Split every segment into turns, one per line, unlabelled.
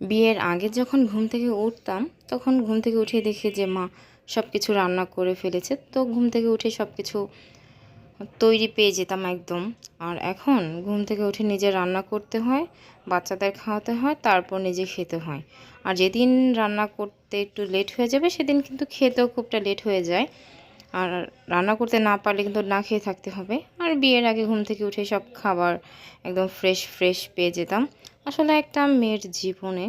বিয়ের আগে যখন ঘুম থেকে উঠতাম, তখন ঘুম থেকে উঠে দেখি যে মা সব কিছু রান্না করে ফেলেছে। তো ঘুম থেকে উঠে সব কিছু তৈরি পেয়ে যেতাম একদম। আর এখন ঘুম থেকে উঠে নিজে রান্না করতে হয়, বাচ্চাদের খাওয়াতে হয়, তারপর নিজে খেতে হয়। আর যেদিন রান্না করতে একটু লেট হয়ে যাবে, সেদিন কিন্তু খেতেও খুবটা লেট হয়ে যায়। আর রান্না করতে না পারলে কিন্তু না খেয়ে থাকতে হবে। আর বিয়ের আগে ঘুম থেকে উঠে সব খাবার একদম ফ্রেশ ফ্রেশ পেয়ে যেতাম। আসলে একটা মেয়ের জীবনে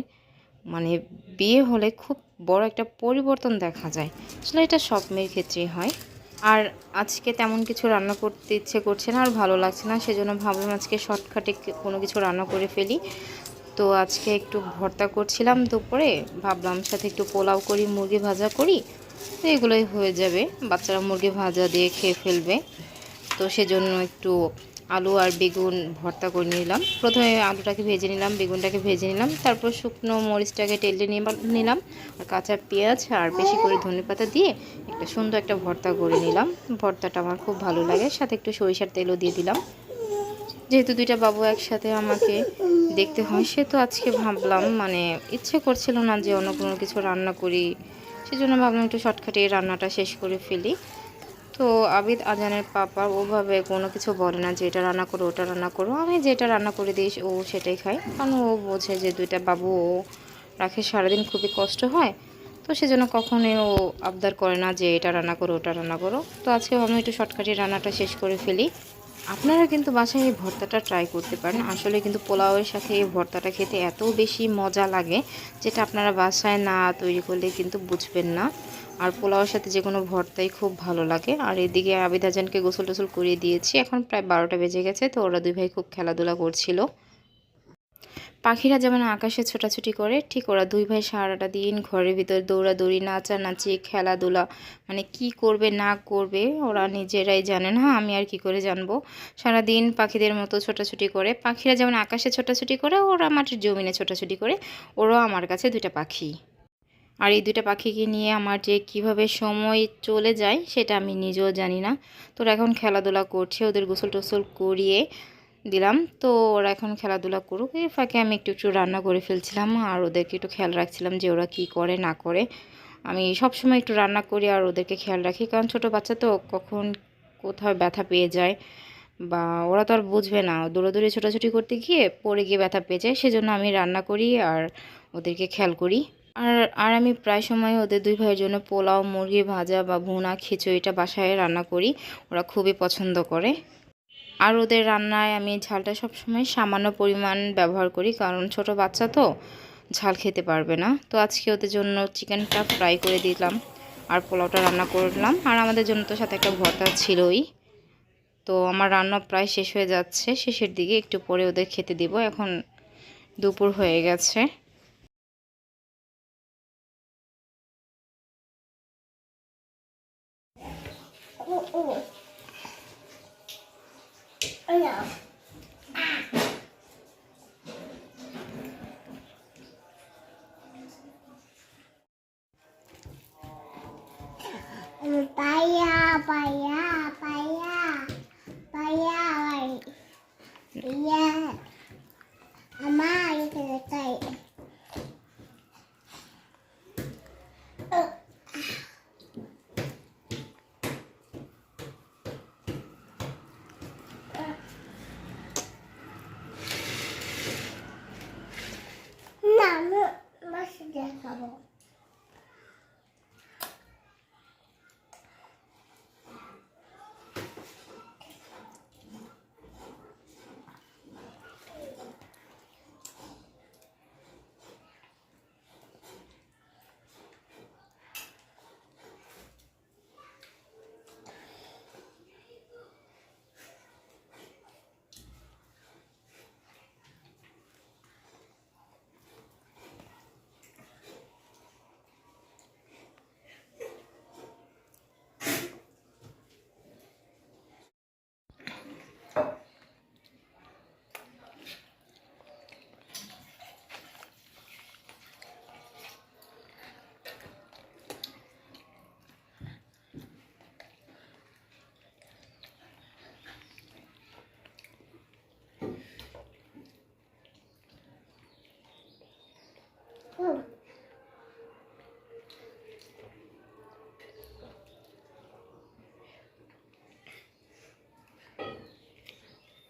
মানে বিয়ে হলে খুব বড় একটা পরিবর্তন দেখা যায়। আসলে এটা সব মেয়ের ক্ষেত্রেই হয়। আর আজকে তেমন কিছু রান্না করতে ইচ্ছে করছে না, আর ভালো লাগছে না, সেজন্য ভাবলাম আজকে শর্টকাটে কোনো কিছু রান্না করে ফেলি। তো আজকে একটু ভর্তা করছিলাম দুপুরে, ভাবলাম সাথে একটু পোলাও করি, মুরগি ভাজা করি। তো এগুলোই হয়ে যাবে। বাচ্চারা মুরগি ভাজা দিয়ে খেয়ে ফেলবে। তো সেজন্য একটু আলু আর বেগুন ভর্তা করে নিলাম। প্রথমে আলুটাকে ভেজে নিলাম, বেগুনটাকে ভেজে নিলাম, তারপর শুকনো মরিচটাকে টেলে নিলাম, আর কাঁচা পেঁয়াজ আর বেশি করে ধনে পাতা দিয়ে একটা সুন্দর একটা ভর্তা করে নিলাম। ভর্তাটা আমার খুব ভালো লাগে, সাথে একটু সরিষার তেলও দিয়ে দিলাম। যেহেতু দুইটা বাবু একসাথে আমাকে দেখতে হয়, সে তো আজকে ভাবলাম মানে ইচ্ছে করছিল না যে অন্য কোনো কিছু রান্না করি। সেজন্য ভাবলাম একটু শর্টকাটে রান্নাটা শেষ করে ফেলি। তো আবিদ আজানের পাপা ওভাবে কোনো কিছু বলে না যে এটা রান্না করো ওটা রান্না করো। আমি যেটা রান্না করে দিই ও সেটাই খাই কারণ ও বোঝে যে দুইটা বাবু ও রাখে সারাদিন খুবই কষ্ট হয়। তো সেজন্য কখনোই ও আবদার করে না যে এটা রান্না করো, ওটা রান্না করো। তো আজকে আমি একটু শর্টকাটে রান্নাটা শেষ করে ফেলি। আপনারা কিন্তু বাসায় এই ভর্তাটা ট্রাই করতে পারেন। আসলে কিন্তু পোলাওয়ের সাথে এই ভর্তাটা খেতে এত বেশি মজা লাগে, যেটা আপনারা বাসায় না তৈরি করলে কিন্তু বুঝবেন না। আর পোলাওয়ের সাথে যে কোনো ভর্তাই খুব ভালো লাগে। আর এদিকে আবিদ হাজানকে গোসল টোসল করিয়ে দিয়েছি। এখন প্রায় বারোটা বেজে গেছে, তো ওরা দুই ভাই খুব খেলাধুলা করছিল। পাখিরা যেমন আকাশে ছোটাছুটি করে, ঠিক ওরা দুই ভাই সারাটা দিন ঘরের ভিতরে দৌড়াদৌড়ি, নাচানাচি, খেলাধুলা মানে কি করবে, না করবে, ওরা নিজেরাই জানে না আমি আর কি করে জানব? সারা দিন পাখিদের মতো ছোটাছুটি করে, পাখিরা যেমন আকাশে ছোটাছুটি করে, ওরা মাটির জমিনে ছোটাছুটি করে, ওরাও আমার কাছে দুইটা পাখি। আর এই দুইটা পাখিকে নিয়ে আমার যে কীভাবে সময় চলে যায় সেটা আমি নিজেও জানি না। তোরা এখন খেলাধুলা করছে, ওদের গোসল টোসল করিয়ে দিলাম। তো ওরা এখন খেলাধুলা করুক, এই ফাঁকে আমি একটু একটু রান্না করে ফেলছিলাম আর ওদেরকে একটু খেয়াল রাখছিলাম যে ওরা কি করে, না করে। আমি সব সময় একটু রান্না করি আর ওদেরকে খেয়াল রাখি, কারণ ছোট বাচ্চা তো কখন কোথাও ব্যথা পেয়ে যায় বা ওরা তো আর বুঝবে না। দৌড়াদৌড়ি, ছোটাছুটি করতে গিয়ে পড়ে গিয়ে ব্যথা পেয়ে যায়, সেজন্য আমি রান্না করি আর ওদেরকে খেয়াল করি। আর আর আমি প্রায় সময় ওদের দুই ভাইয়ের জন্য পোলাও, মুরগি ভাজা বা ভুনা খিচুড়িটা বাসায় রান্না করি। ওরা খুবই পছন্দ করে। আর ওদের রান্নায় আমি ঝালটা সবসময় সামান্য পরিমাণ ব্যবহার করি, কারণ ছোট বাচ্চা তো ঝাল খেতে পারবে না। তো আজকে ওদের জন্য চিকেনটা ফ্রাই করে দিলাম আর পোলাওটা রান্না করলাম। আর আমাদের জন্য তো সাথে একটা ভর্তা ছিলই। তো আমার রান্না প্রায় শেষ হয়ে যাচ্ছে। শেষের দিকে একটু পরে ওদের খেতে দিব। এখন দুপুর হয়ে গেছে।
哎呀！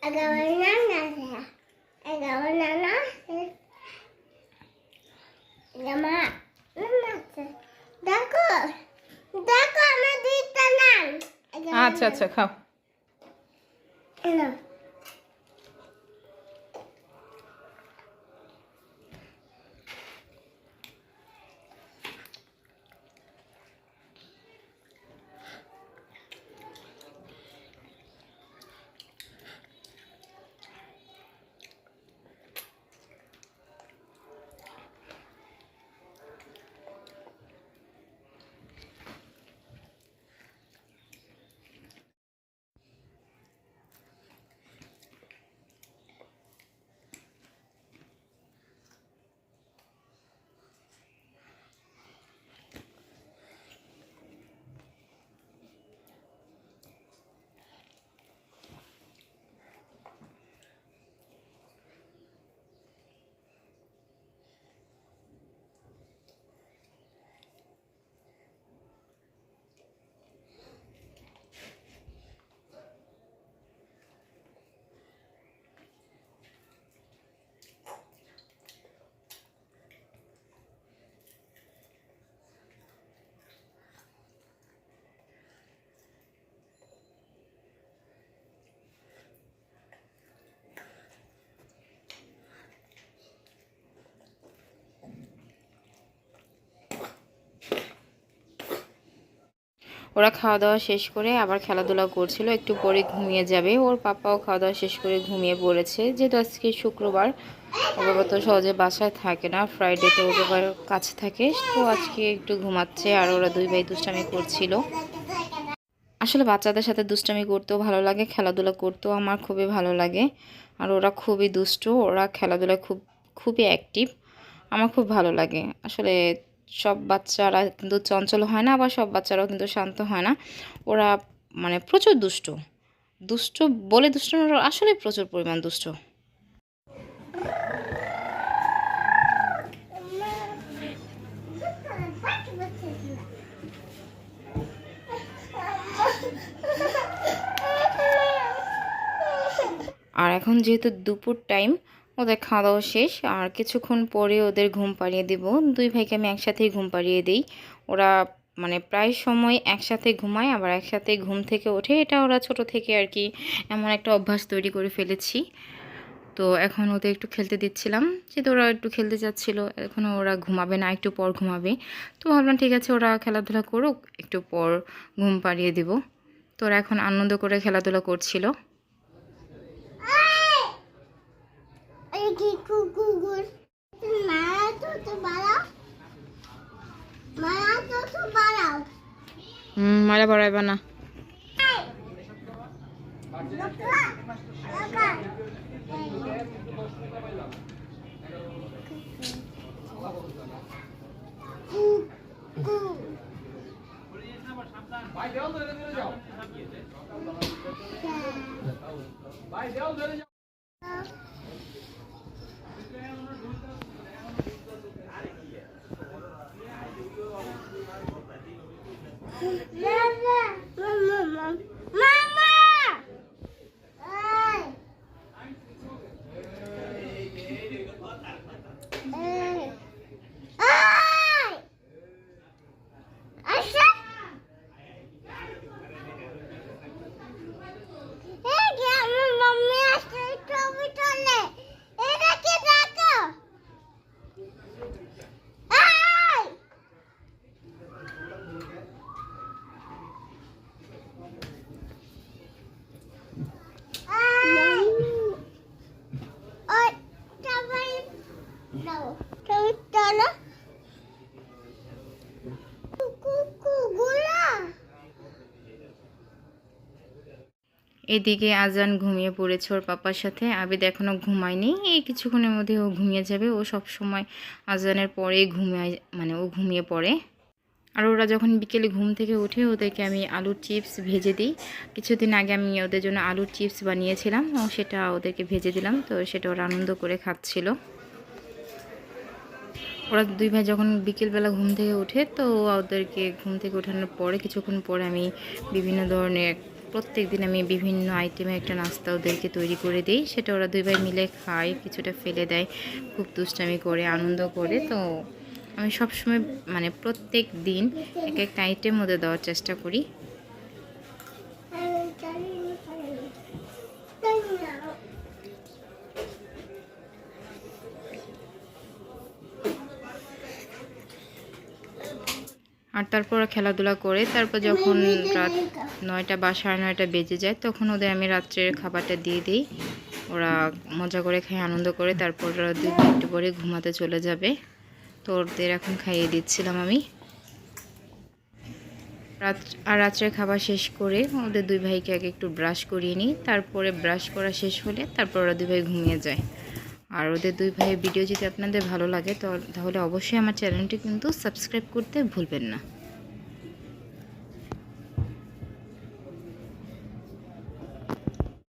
এগারো না না এগারো না না জামা আছে দেখো দেখো আমার দুইটা নাম
আচ্ছা আচ্ছা খাও
না
ওরা খাওয়া দাওয়া শেষ করে আবার খেলাধুলা করছিল, একটু পরে ঘুমিয়ে যাবে। ওর পাপাও খাওয়া দাওয়া শেষ করে ঘুমিয়ে পড়েছে। যেহেতু আজকে শুক্রবার বাবা তো সহজে বাসায় থাকে না ফ্রাইডে তো ওর বাবার কাছে থাকে, তো আজকে একটু ঘুমাচ্ছে আর ওরা দুই ভাই দুষ্টামি করছিল। আসলে বাচ্চাদের সাথে দুষ্টামি করতেও ভালো লাগে, খেলাধুলা করতেও আমার খুবই ভালো লাগে। আর ওরা খুবই দুষ্ট, ওরা খেলাধুলায় খুব, খুবই অ্যাক্টিভ আমার খুব ভালো লাগে। আসলে সব বাচ্চারা কিন্তু চঞ্চল হয় না, আবার সব বাচ্চারাও কিন্তু শান্ত হয় না। ওরা মানে প্রচুর দুষ্ট। দুষ্ট বলে দুষ্ট আসলে প্রচুর পরিমাণ দুষ্ট। আর এখন যেহেতু দুপুর টাইম ওদের খাওয়া দাওয়া শেষ, আর কিছুক্ষণ পরে ওদের ঘুম পাড়িয়ে দেব। দুই ভাইকে আমি একসাথেই ঘুম পাড়িয়ে দিই। ওরা মানে প্রায় সময় একসাথে ঘুমায়, আবার একসাথে ঘুম থেকে ওঠে। এটা ওরা ছোট থেকে আর কি এমন একটা অভ্যাস তৈরি করে ফেলেছি। তো এখন ওদের একটু খেলতে দিচ্ছিলাম। যেহেতু ওরা একটু খেলতে যাচ্ছিল, এখন ওরা ঘুমাবে না, একটু পর ঘুমাবে। তো ভাবলাম, ঠিক আছে, ওরা খেলাধুলা করুক, একটু পর ঘুম পাড়িয়ে দিব। তো ওরা এখন আনন্দ করে খেলাধুলা করছিল।
কি কুকুর? মারা তো তো বাড়াও মারা তো তো বাড়াও
মারা বাড়াইবা না।
লোকা লোকা Mama!
এদিকে আজান ঘুমিয়ে পড়েছে ওর পাপার সাথে। আবিদ এখনও ঘুমায়নি। এই কিছুক্ষণের মধ্যে ও ঘুমিয়ে যাবে। ও সব সময় আজানের পরে ঘুমিয়ে মানে ও ঘুমিয়ে পড়ে। আর ওরা যখন বিকেলে ঘুম থেকে উঠে ওদেরকে আমি আলুর চিপস ভেজে দিই। কিছুদিন আগে আমি ওদের জন্য আলুর চিপস বানিয়েছিলাম, ও সেটা ওদেরকে ভেজে দিলাম। তো সেটা ওরা আনন্দ করে খাচ্ছিল। ওরা দুই ভাই যখন বিকেলবেলা ঘুম থেকে ওঠে, তো ওদেরকে ঘুম থেকে ওঠানোর পরে, কিছুক্ষণ পরে আমি বিভিন্ন ধরনের প্রত্যেক দিন আমি বিভিন্ন আইটেমে একটা নাস্তা ওদেরকে তৈরি করে দিই। সেটা ওরা দুই ভাই মিলে খায়, কিছুটা ফেলে দেয়, খুব দুষ্টামি করে, আনন্দ করে। তো আমি সবসময় মানে প্রত্যেক দিন এক একটা আইটেম ওদের দেওয়ার চেষ্টা করি। আর তারপর খেলাধুলা করে তারপর যখন রাত নয়টা বা সাড়ে নয়টা বেজে যায়, তখন ওদের আমি রাত্রের খাবারটা দিয়ে দিই। ওরা মজা করে খায়, আনন্দ করে, তারপর দুই একটু পরে ঘুমাতে চলে যাবে। তো ওদের এখন খাইয়ে দিচ্ছিলাম আমি। রাত আর রাত্রের খাবার শেষ করে ওদের দুই ভাইকে আগে একটু ব্রাশ করিয়ে নিই। তারপরে ব্রাশ করা শেষ হলে তারপর ওরা দুই ভাই ঘুমিয়ে যায়। আর ওদের দুই ভাইয়ের ভিডিও যদি আপনাদের ভালো লাগে তাহলে অবশ্যই আমার চ্যানেলটি কিন্তু সাবস্ক্রাইব করতে ভুলবেন না।